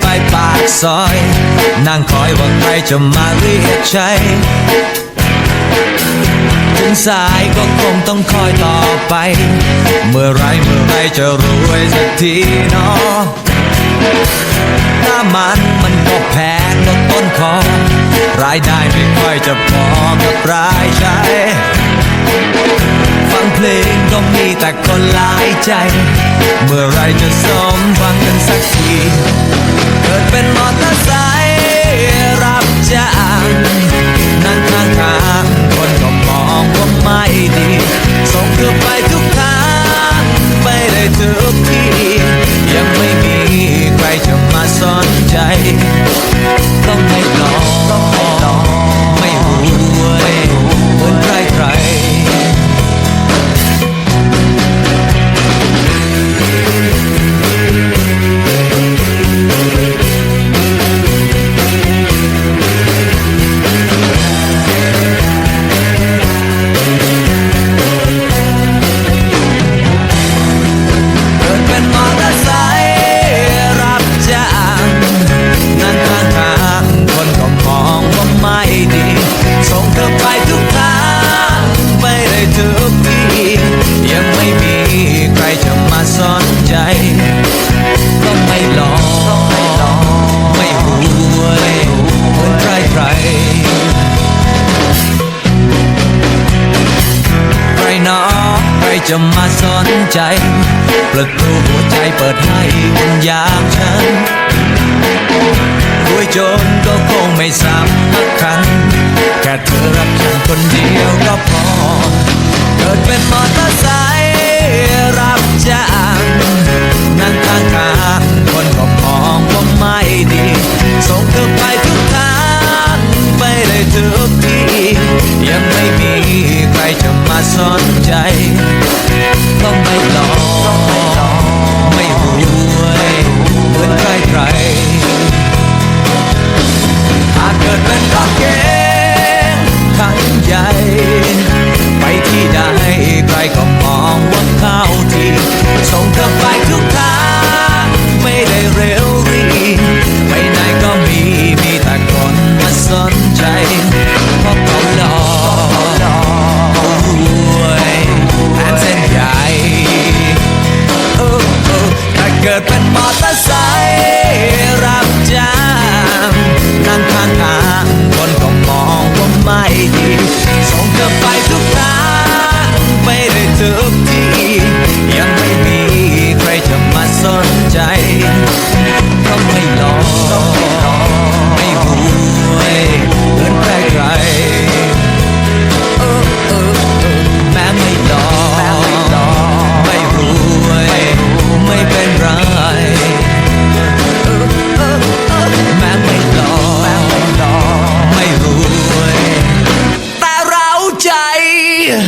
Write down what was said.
ไปปากซอย นั่งคอยว่าใครจะมาเรียกใช้ถึงสายก็คงต้องคอยต่อไป เมื่อไรเมื่อไรจะรวยสักทีเนาะน้ามันมันก็แพงก็ต้นคอ รายได้ไม่ค่อยจะพอกับรายใช้ฟังเพลงก็มีแต่คนหลายใจ เมื่อไรจะสมหวังกันสักที เกิดเป็นมอเตอร์ไซค์ ใครหนอใครจะมาสนใจ ประตูหัวใจเปิดให้คนอยางฉันรวยจนก็คงไม่สำคัญแค่เธอรักฉันคนเดียวก็พอ เกิดเป็นมอเตอร์ไซค์รับจ้างนั่งข้างทางคนก็มองว่าไม่ดี ส่งเธอไป สนใจ ม Já.